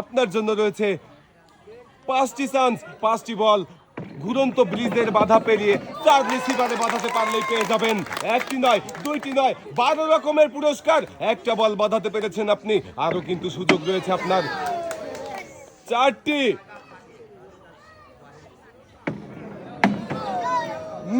আপনার জন্য রয়েছে পাঁচটি চান্স, পাঁচটি বল। ঘুরন্ত ব্রিজের বাধা পেরিয়ে চার রিসিভারে বাধাতে পারলেই পেয়ে যাবেন। একটি নয়, দুইটি নয়, বারো রকমের পুরস্কার। একটা বল বাধাতে পেরেছেন আপনি আরও কিন্তু সুযোগ রয়েছে আপনার। চারটি।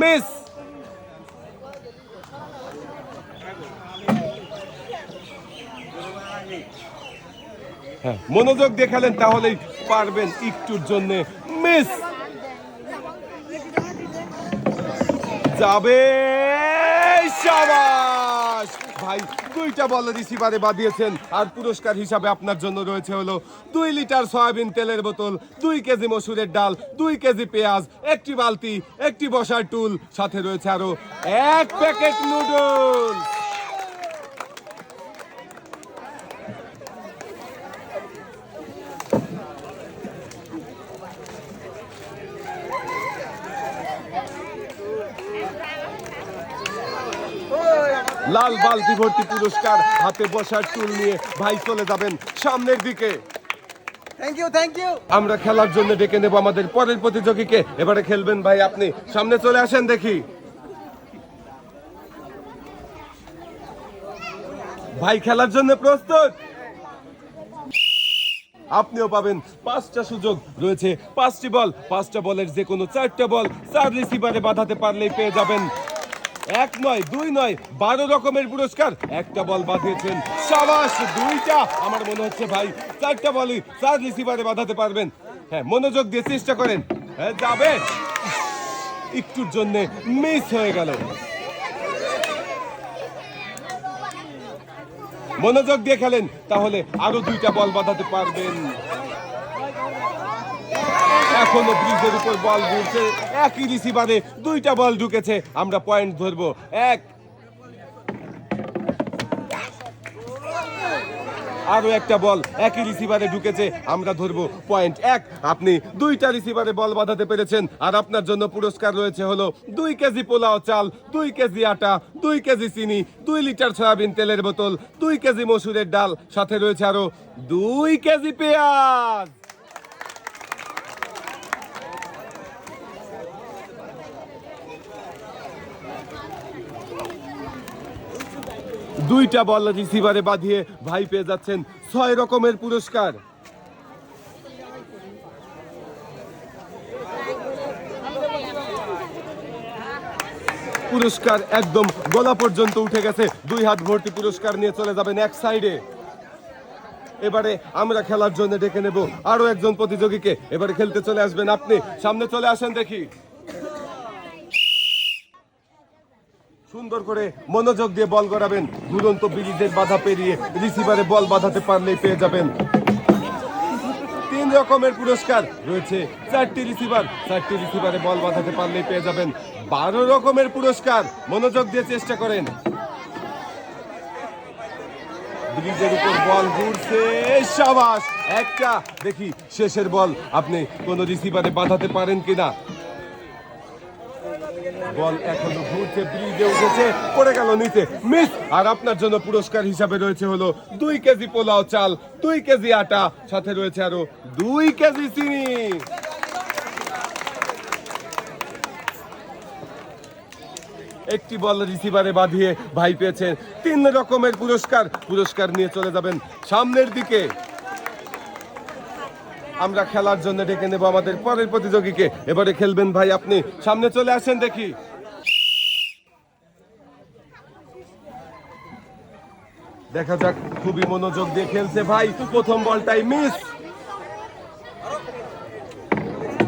মিস হ্যাঁ মনোযোগ দেখালেন তাহলেই পারবেন একটুর জন্য। মিস! যাবে সাবাস! ভাই, দুইটা বল রিসিভারে বাদিয়েছেন আর পুরস্কার হিসাবে আপনার জন্য রয়েছে হলো দুই লিটার সয়াবিন তেলের বোতল, দুই কেজি মসুরের ডাল, দুই কেজি পেঁয়াজ, একটি বালতি, একটি বসার টুল, সাথে রয়েছে আরও এক প্যাকেট নুডলস। লাল বালতি ভর্তি পুরস্কার হাতে বসার টুল নিয়ে ভাই চলে যাবেন সামনের দিকে। থ্যাংক ইউ থ্যাংক ইউ আমরা খেলার জন্য ডেকে নেব আমাদের পরের প্রতিযোগীকে। এবারে খেলবেন ভাই আপনি। সামনে চলে আসেন দেখি। ভাই খেলার জন্য প্রস্তুত? আপনিও পাবেন পাঁচটা সুযোগ। রয়েছে পাঁচটি বল। পাঁচটা বলের যে কোনো চারটা বল। চার রিসিভারে বাঁধাতে পারলেই পেয়ে যাবেন। এক নয়, দুই নয়, বারো রকমের পুরস্কার। একটা বল বাঁধিয়েছেন সাবাস, দুইটা। আমার মনে হচ্ছে ভাই, চারটা বলই চার রিসিভারে বাঁধাতে পারবেন। হ্যাঁ মনোযোগ দিয়ে চেষ্টা করেন। হ্যাঁ যাবে। একটুর জন্য মিস হয়ে গেল। মনোযোগ দিয়ে খেলেন, তাহলে আরও দুইটা বল বাঁধাতে পারবেন। এখনও ব্রিজের উপর বল ঘুরছে। একই রিসিভারে দুইটা বল ঢুকেছে। আমরা পয়েন্ট ধরবো। এক। আরও একটা বল একই রিসিভারে ঢুকেছে। আমরা ধরবো পয়েন্ট এক। আপনি দুইটা রিসিভারে বল বাঁধাতে পেরেছেন। আর আপনার জন্য পুরস্কার রয়েছে হলো দুই কেজি পোলাও চাল, দুই কেজি আটা, দুই কেজি চিনি, দুই লিটার সয়াবিন তেলের বোতল, দুই কেজি মসুরের ডাল, সাথে রয়েছে আরও দুই কেজি পেঁয়াজ। দুইটা বল রিসিভারে বাঁধিয়ে ভাই পেয়ে যাচ্ছেন ছয় রকমের পুরস্কার। পুরস্কার একদম গলা পর্যন্ত উঠে গেছে। দুই হাত ভর্তি পুরস্কার নিয়ে চলে যাবেন এক সাইডে এবারে আমরা খেলার জন্য ডেকে নেব আরও একজন প্রতিযোগীকে। এবারে খেলতে চলে আসবেন আপনি। সামনে চলে আসেন দেখি। সুন্দর করে মনোযোগ দিয়ে বল করাবেন দুরন্ত ব্রিজের বাধা পেরিয়ে রিসিভারে বল বাঁধাতে পারলেই পেয়ে যাবেন। তিন রকমের পুরস্কার রয়েছে। চারটি রিসিভার চারটি রিসিভারে বল বাঁধাতে পারলেই পেয়ে যাবেন। বারো রকমের পুরস্কার, মনোযোগ দিয়ে চেষ্টা করেন। ব্রিজের উপর বল ঘুরছে, সাবাস! একটা, দেখি, শেষের বল। আপনি কোন রিসিভারে বাঁধাতে পারেন কিনা? বল এখনও ঘুরছে ব্রিজে উঠেছে, পড়ে গেল নিচে। মিস, আর আপনার জন্য পুরস্কার হিসাবে রয়েছে হলো দুই কেজি পোলাও চাল, দুই কেজি আটা, সাথে রয়েছে আরও দুই কেজি চিনি। একটি বল রিসিভারে বাঁধিয়ে ভাই পেয়েছেন তিন রকমের পুরস্কার। পুরস্কার নিয়ে চলে যাবেন সামনের দিকে। আমরা খেলার জন্য ডেকে নেব আমাদের পরের প্রতিযোগীকে। এবারে খেলবেন ভাই আপনি। সামনে চলে আসেন দেখি। দেখা যাক, খুবই মনোযোগ দিয়ে খেলছে ভাই। প্রথম বলটাই মিস।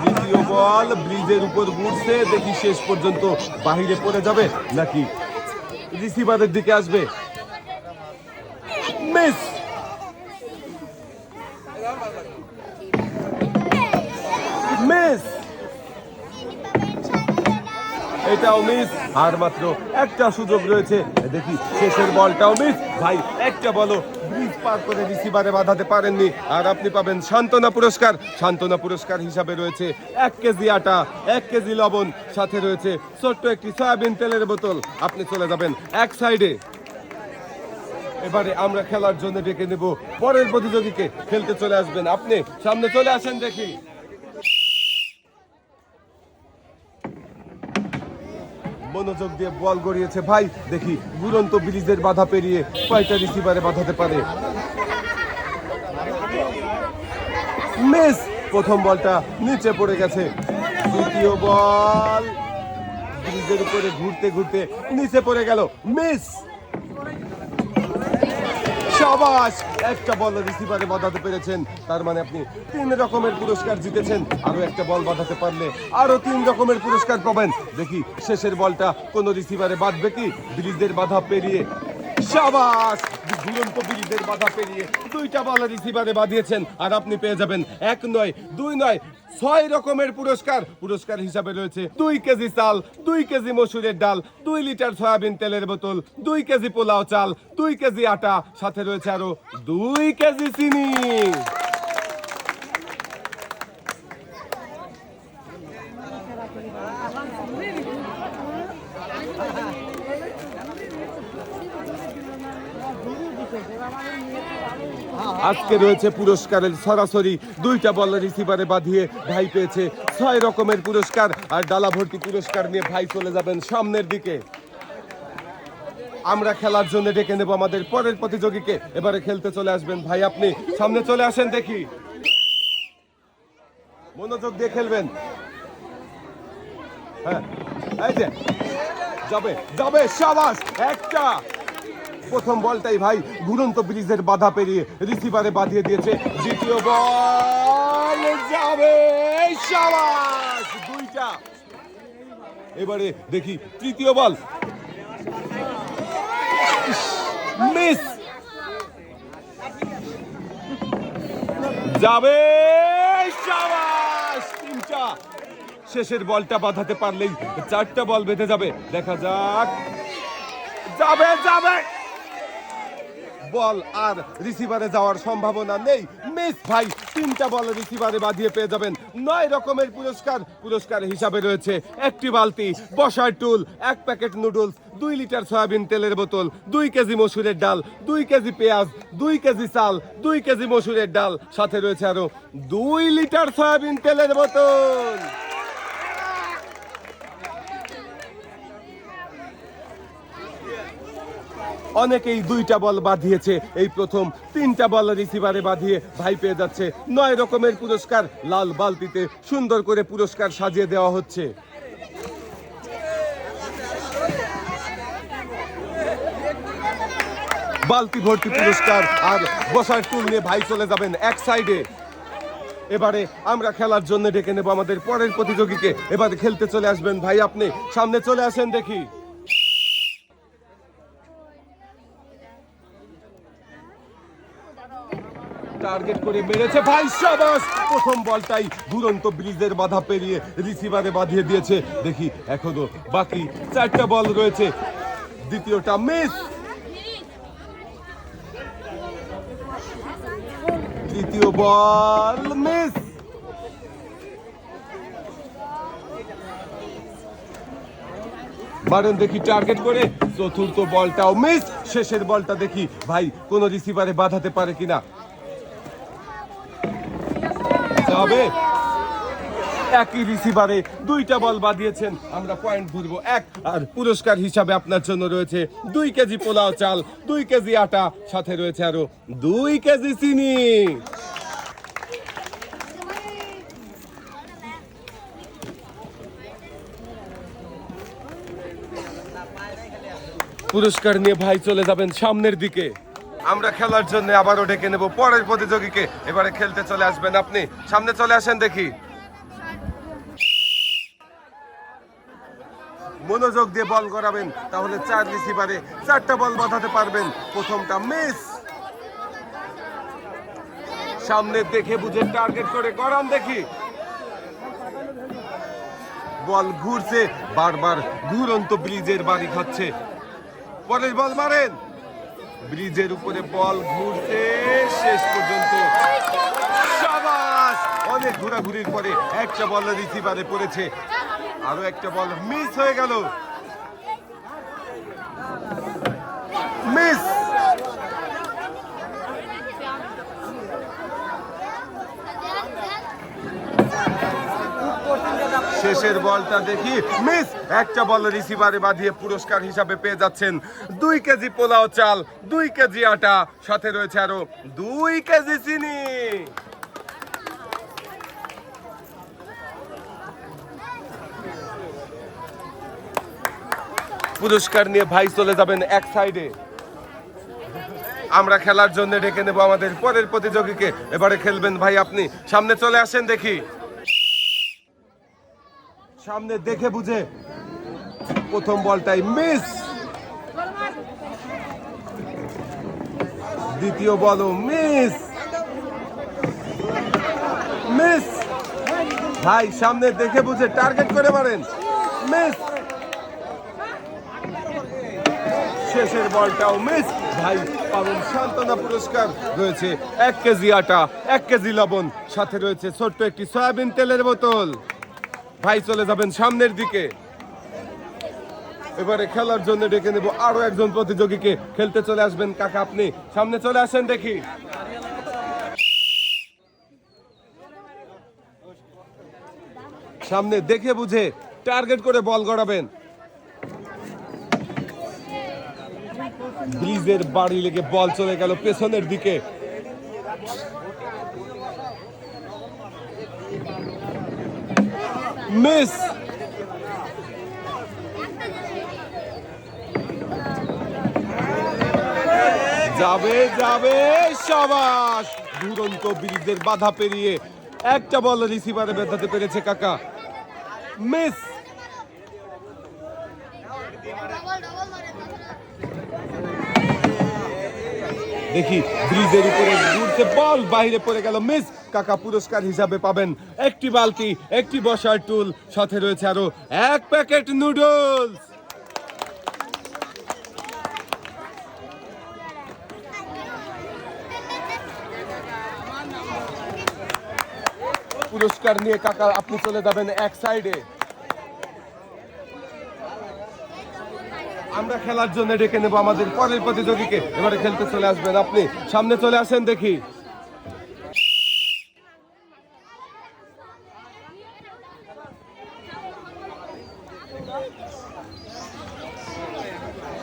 দ্বিতীয় বল, ব্রিজের উপর ঘুরছে। দেখি শেষ পর্যন্ত বাহিরে পড়ে যাবে নাকি রিসিভারের দিকে আসবে। মিস! এটাও মিস আর মাত্র একটা সুযোগ রয়েছে। দেখি, শেষের বলটাও মিস ভাই, একটা বলো ব্রিজ পার করে রিসিভারে বাঁধাতে পারেননি। আর আপনি পাবেন সান্ত্বনা পুরস্কার। সান্ত্বনা পুরস্কার হিসাবে রয়েছে এক কেজি আটা, এক কেজি লবণ। সাথে রয়েছে ছোট্ট একটি সয়াবিন তেলের বোতল। আপনি চলে যাবেন এক সাইডে এবারে আমরা খেলার জন্য ডেকে নেব। পরের প্রতিযোগীকে খেলতে চলে আসবেন। আপনি সামনে চলে আসেন দেখি। মনোযোগ দিয়ে বল গড়িয়েছে। ভাই, দেখি গুরন্ত ব্রিজের বাধা পেরিয়ে কয়টা রিসিভারে বাধাতে পারে? মিস, প্রথম বলটা নিচে পড়ে গেছে। দ্বিতীয় বল, ব্রিজের উপরে ঘুরতে ঘুরতে নিচে পড়ে গেল। মিস! সাবাস। একটা বল রিসিভারে বাঁধাতে পেরেছেন। তার মানে আপনি তিন রকমের পুরস্কার জিতেছেন। আরও একটা বল বাঁধাতে পারলে আরও তিন রকমের পুরস্কার পাবেন। দেখি, শেষের বলটা কোন রিসিভারে বাঁধবে কি? ব্রিজের বাধা পেরিয়ে সাবাস। দুরন্ত ব্রিজের বাধা পেরিয়ে দুইটা বল রিসিভারে বাঁধিয়েছেন। আর আপনি পেয়ে যাবেন এক নয়, দুই নয় ছয় রকমের পুরস্কার। পুরস্কার হিসাবে রয়েছে দুই কেজি চাল, দুই কেজি মসুরের ডাল, দুই লিটার সয়াবিন তেলের বোতল, দুই কেজি পোলাও চাল, দুই কেজি আটা, সাথে রয়েছে আরও দুই কেজি চিনি। আজকে রয়েছে পুরস্কারের সরাসরি দুইটা বল রিসিভারে বাঁধিয়ে ভাই পেয়েছে ছয় রকমের পুরস্কার আর ডালা ভর্তি পুরস্কার নিয়ে ভাই চলে যাবেন সামনের দিকে। আমরা খেলার জন্য ডেকে নেব আমাদের পরের প্রতিযোগীকে। এবারে খেলতে চলে আসবেন ভাই আপনি। সামনে চলে আসেন দেখি। মনোযোগ দিয়ে খেলবেন। হ্যাঁ যাবে যাবে, সাবাস, একটা। প্রথম বলটাই ভাই ঘুরন্ত ব্রিজের বাধা পেরিয়ে রিসিভারে বাঁধিয়ে দিয়েছে। দ্বিতীয় বল যাবে দুইটা। এবারে দেখি তৃতীয় বল। মিস। যাবে সাবাস, তিনটা। শেষের বলটা বাঁধাতে পারলেই চারটা বল বেঁধে যাবে। দেখা যাক। যাবে যাবে। বল আর রিসিভারে যাওয়ার সম্ভাবনা নেই। মিস ভাই, তিনটা বল রিসিভারে বাঁধিয়ে পেয়ে যাবেন। নয় রকমের পুরস্কার পুরস্কার হিসাবে রয়েছে একটি বালতি, বসার টুল, এক প্যাকেট নুডলস দুই লিটার সয়াবিন তেলের বোতল, দুই কেজি মসুরের ডাল, দুই কেজি পেঁয়াজ, দুই কেজি চাল, দুই কেজি মসুরের ডাল। সাথে রয়েছে আরও দুই লিটার সয়াবিন তেলের বোতল। অনেকেই দুইটা বল বাঁধিয়েছে। এই প্রথম তিনটা বল রিসিভারে বাঁধিয়ে ভাই পেয়ে যাচ্ছে। নয় রকমের পুরস্কার, লাল বালতিতে সুন্দর করে পুরস্কার সাজিয়ে দেওয়া হচ্ছে। বালতি ভর্তি পুরস্কার আর বসার টুল নিয়ে ভাই চলে যাবেন এক সাইডে এবারে আমরা খেলার জন্য ডেকে নেব আমাদের পরের প্রতিযোগীকে। এবারে খেলতে চলে আসবেন ভাই, আপনি সামনে চলে আসেন দেখি। টার্গেট করে মেরেছে ভাই সাবাস। প্রথম বলটাই দুরন্ত ব্রিজের বাধা পেরিয়ে রিসিভারে বাঁধিয়ে দিয়েছে। দেখি এখনও বাকি চারটা বল রয়েছে। দ্বিতীয়টা মিস। তৃতীয় বল মিস। দেখি টার্গেট করে, চতুর্থ বলটাও মিস। শেষের বলটা দেখি, ভাই, কোন রিসিভারে বাঁধাতে পারে কিনা? যাবে একই রিসিভারে দুইটা বল বাদিয়েছেন আমরা পয়েন্ট ধরবো এক, আর পুরস্কার হিসাবে আপনার জন্য রয়েছে দুই কেজি পোলাও চাল, দুই কেজি আটা, সাথে রয়েছে আরও দুই কেজি চিনি। পুরস্কার নিয়ে ভাই চলে যাবেন সামনের দিকে। আমরা খেলার জন্য আবারও ডেকে নেব পরের প্রতিযোগীকে। এবারে খেলতে চলে আসবেন আপনি। সামনে চলে আসেন দেখি। মনোযোগ দিয়ে বল করাবেন তাহলে চার রিসিভারে চারটা বল বাঁধাতে পারবেন। প্রথমটা মিস। সামনে দেখে বুঝে টার্গেট করে করান দেখি। বল ঘুরছে, বারবার ঘুরন্ত ব্রিজের বাড়ি খাচ্ছে। পরের বল মারেন। ব্রিজের উপরে বল ঘুরতে শেষ পর্যন্ত অনেক ঘোরাঘুরির পরে একটা বল রিসিভারে পড়েছে। আরও একটা বল মিস হয়ে গেল। মিস! শেষের বলটা দেখি। মিস, একটা বল রিসিভারে বাঁধিয়ে পুরস্কার হিসাবে পেয়ে যাচ্ছেন। দুই কেজি পোলাও চাল, দুই কেজি আটা, সাথে রয়েছে আরও দুই কেজি চিনি। পুরস্কার নিয়ে ভাই চলে যাবেন এক সাইডে আমরা খেলার জন্য ডেকে নেব আমাদের পরের প্রতিযোগীকে। এবারে খেলবেন ভাই আপনি। সামনে চলে আসেন দেখি। সামনে দেখে বুঝে প্রথম বলটাই মিস। দ্বিতীয় বলও মিস। মিস। ভাই, সামনে দেখে বুঝে টার্গেট করে পারেন মিস। শেষের বলটাও মিস। ভাই, পাবেন সান্ত্বনা পুরস্কার। রয়েছে এক কেজি আটা, এক কেজি লবণ। সাথে রয়েছে ছোট্ট একটি সয়াবিন তেলের বোতল। ভাই, চলে যাবেন সামনের দিকে। এবারে খেলার জন্য ডেকে নেব আরও একজন প্রতিযোগীকে। খেলতে চলে আসবেন কাকা আপনি। সামনে চলে আসেন দেখি। সামনে দেখে বুঝে টার্গেট করে বল গড়াবেন। ব্রিজের বাড়ি লেগে বল চলে গেল পেছনের দিকে। মিস যাবে যাবে সবাস। দুরন্ত ব্রিজের বাধা পেরিয়ে একটা বল রিসিভারে বেঁধাতে পেরেছে কাকা। মিস দেখি ব্রিজের উপরে ঘুরতে বল, বাইরে পড়ে গেল মিস। কাকা পুরস্কার হিসাবে পাবেন একটি বালতি, একটি বসার টুল, সাথে রয়েছে আরও এক প্যাকেট নুডলস। পুরস্কার নিয়ে কাকা, আপনি চলে যাবেন এক সাইডে। আমরা খেলার জন্য ডেকে নেব আমাদের পরের প্রতিযোগীকে। এবারে খেলতে চলে আসবেন আপনি। সামনে চলে আসেন দেখি।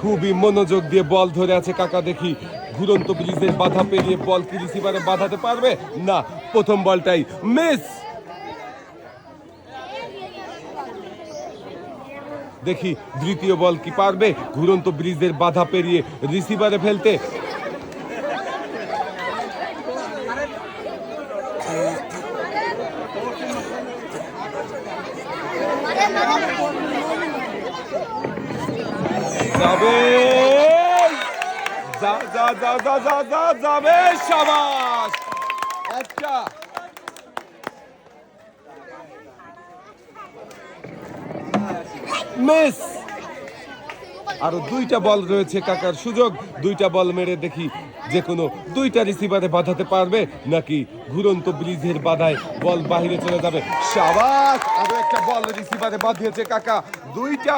খুবই মনোযোগ দিয়ে বল ধরে আছে কাকা, দেখি। ঘুরন্ত ব্রিজের বাধা পেরিয়ে বল কি রিসিভারে বাধাতে পারবে? না, প্রথম বলটাই মিস দেখি দ্বিতীয় বল কি পারবে? ঘুরন্ত ব্রিজের বাধা পেরিয়ে রিসিভারে ফেলতে। যাবে। যা যা যা যা যা, যাবে সাবাস একটা মিস! আরও দুইটা বল রয়েছে কাকার সুযোগ। দুইটা বল মেরে দেখি যে কোনো দুইটা রিসিভারে বাঁধাতে পারবে নাকি ঘুরন্ত ব্রিজের বাধায় বল বাহিরে চলে যাবে। সাবাস! আরও একটা বল রিসিভারে বাঁধিয়েছে কাকা। দুইটা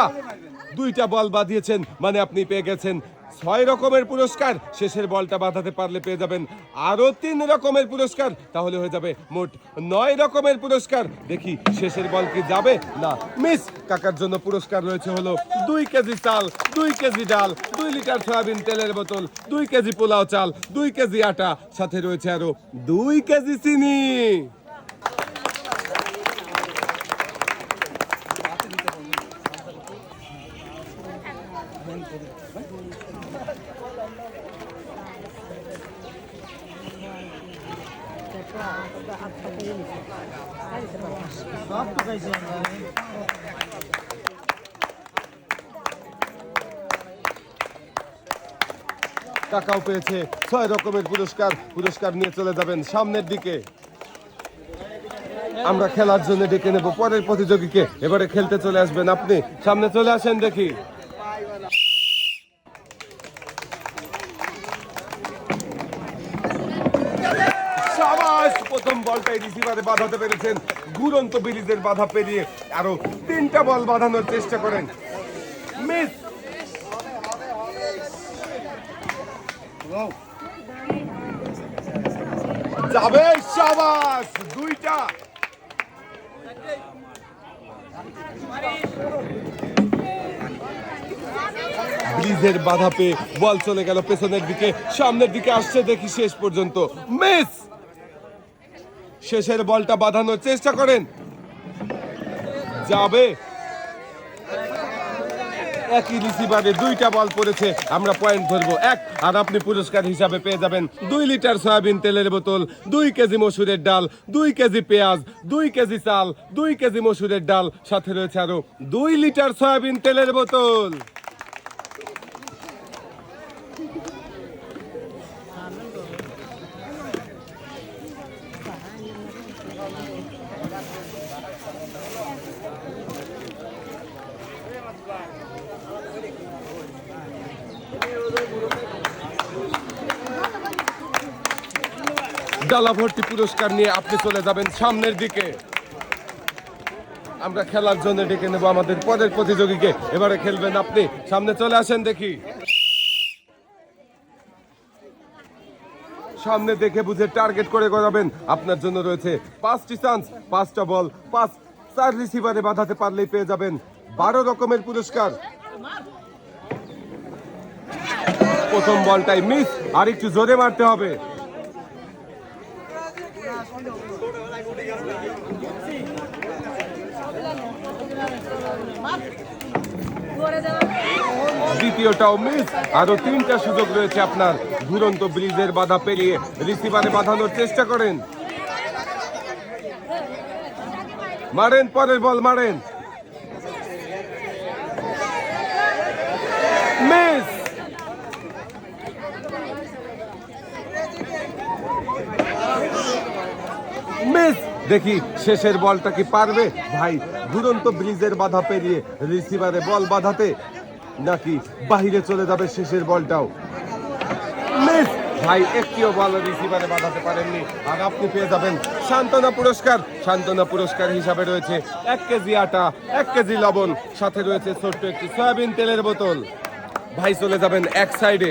দুইটা বল বাঁধিয়েছেন মানে আপনি পেয়ে গেছেন ছয় রকমের পুরস্কার। শেষের বলটা বাঁধাতে পারলে পেয়ে যাবেন আরও তিন রকমের পুরস্কার। তাহলে হয়ে যাবে মোট নয় রকমের পুরস্কার। দেখি শেষের বল কি যাবে? না, মিস, কাকার জন্য পুরস্কার রয়েছে হলো দুই কেজি চাল, দুই কেজি ডাল, দুই লিটার সয়াবিন তেলের বোতল, দুই কেজি পোলাও চাল, দুই কেজি আটা, সাথে রয়েছে আরও দুই কেজি চিনি। কাকাও পেয়েছে। ছয় রকমের পুরস্কার পুরস্কার নিয়ে চলে যাবেন সামনের দিকে। আমরা খেলার জন্য ডেকে নেব পরের প্রতিযোগীকে। এবারে খেলতে চলে আসবেন আপনি। সামনে চলে আসেন দেখি। সাবাস প্রথম বলটাই রিসিভারে বাঁধাতে পেরেছেন। ঘুরন্ত ব্রিজের বাধা পেরিয়ে আরও তিনটা বল বাঁধানোর চেষ্টা করেন। মিস যাবে দুইটা। ব্রিজের বাধা পেয়ে বল চলে গেল পেছনের দিকে, সামনের দিকে আসছে দেখি শেষ পর্যন্ত। মিস শেষের বলটা বাঁধানোর চেষ্টা করেন। যাবে। একই রিসিভারে দুইটা বল পড়েছে। আমরা পয়েন্ট ধরবো। এক, আর আপনি পুরস্কার হিসাবে পেয়ে যাবেন দুই লিটার সয়াবিন তেলের বোতল, দুই কেজি মসুরের ডাল, দুই কেজি পেঁয়াজ, দুই কেজি চাল, দুই কেজি মসুরের ডাল। সাথে রয়েছে আরও দুই লিটার সয়াবিন তেলের বোতল। ডালা ভর্তি পুরস্কার নিয়ে আপনি চলে যাবেন সামনের দিকে। আমরা খেলার জন্য ডেকে নেব আমাদের পরের প্রতিযোগীকে। এবারে খেলবেন আপনি। সামনে চলে আসেন দেখি। সামনে দেখে বুঝে টার্গেট করে গড়াবেন। আপনার জন্য রয়েছে পাঁচটি চান্স পাঁচটা বল, পাঁচ চার রিসিভারে বাঁধাতে পারলেই পেয়ে যাবেন বারো রকমের পুরস্কার। প্রথম বলটাই মিস আর একটু জোরে মারতে হবে। দ্বিতীয়টাও মিস। আরও তিনটা সুযোগ রয়েছে আপনার। দুরন্ত ব্রিজের বাধা পেরিয়ে রিসিভারে বাঁধানোর চেষ্টা করেন। মারেন, পরের বল মারেন মিস মিস দেখি শেষের বলটা কি পারবে? ভাই, দুরন্ত ব্রিজের বাধা পেরিয়ে রিসিভারে বল বাধাতে নাকি বাহিরে চলে যাবে শেষের বলটাও? ভাই, একটিও বল রিসিভারে বাঁধাতে পারেননি। আর আপনি পেয়ে যাবেন সান্ত্বনা পুরস্কার। সান্ত্বনা পুরস্কার হিসাবে রয়েছে এক কেজি আটা, এক কেজি লবণ, সাথে রয়েছে ছোট্ট একটি সয়াবিন তেলের বোতল। ভাই, চলে যাবেন এক সাইডে